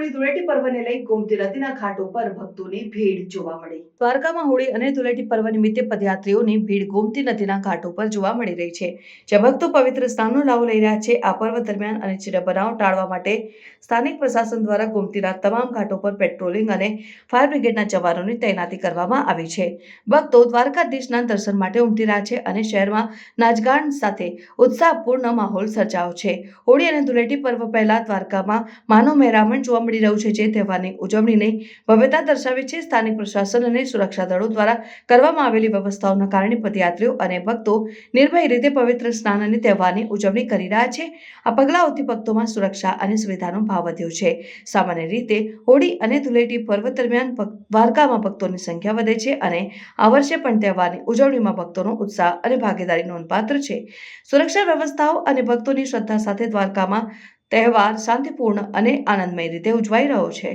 હોળી ધૂળેટી પર્વને લઈ ગોમતી નદીના ઘાટો પર ભક્તોની ભીડ જોવા મળી. દ્વારકામાં હોળી અને ધૂળેટી પર્વ નિમિત્તે પદયાત્રીઓની ભીડ ગોમતી નદીના ઘાટો પર જોવા મળી રહી છે. જ્યાં ભક્તો પવિત્ર સ્નાનનો લાભ લઈ રહ્યા છે. આ પર્વ દરમિયાન અનિચ્છનીય બનાવ ટાળવા માટે સ્થાનિક પ્રશાસન દ્વારા ગોમતીના તમામ ઘાટો પર પેટ્રોલિંગ અને ફાયર બ્રિગેડના જવાનોની તૈનાતી કરવામાં આવી છે. ભક્તો દ્વારકાધીશના દર્શન માટે ઉમટી રહ્યા છે અને શહેરમાં નાચગાન સાથે ઉત્સાહપૂર્ણ માહોલ સર્જાયો છે. હોળી અને ધૂળેટી પર્વ પહેલા દ્વારકામાં માનવ મહેરામણ જોવા મળી રહ્યું છે જે તહેવારની ઉજવણીને ભવ્યતા દર્શાવે છે. સ્થાનિક પ્રશાસન અને સુરક્ષા દળો દ્વારા કરવામાં આવેલી વ્યવસ્થાઓના કારણે પદયાત્રીઓ અને ભક્તો નિર્ભય રીતે પવિત્ર સ્નાન અને તહેવારની ઉજવણી કરી રહ્યા છે. આ પગલાઓથી ભક્તોમાં સુરક્ષા અને સુવિધાનો ભાવ વધ્યો છે. સામાન્ય રીતે હોળી અને ધૂળેટી પર્વ દરમિયાન દ્વારકામાં ભક્તોની સંખ્યા વધે છે અને આ વર્ષે પણ તહેવારની ઉજવણીમાં ભક્તોનો ઉત્સાહ અને ભાગીદારી નોંધપાત્ર છે. સુરક્ષા વ્યવસ્થાઓ અને ભક્તોની શ્રદ્ધા સાથે દ્વારકામાં તહેવાર શાંતિપૂર્ણ અને આનંદમય રીતે ઉજવાઈ રહ્યો છે.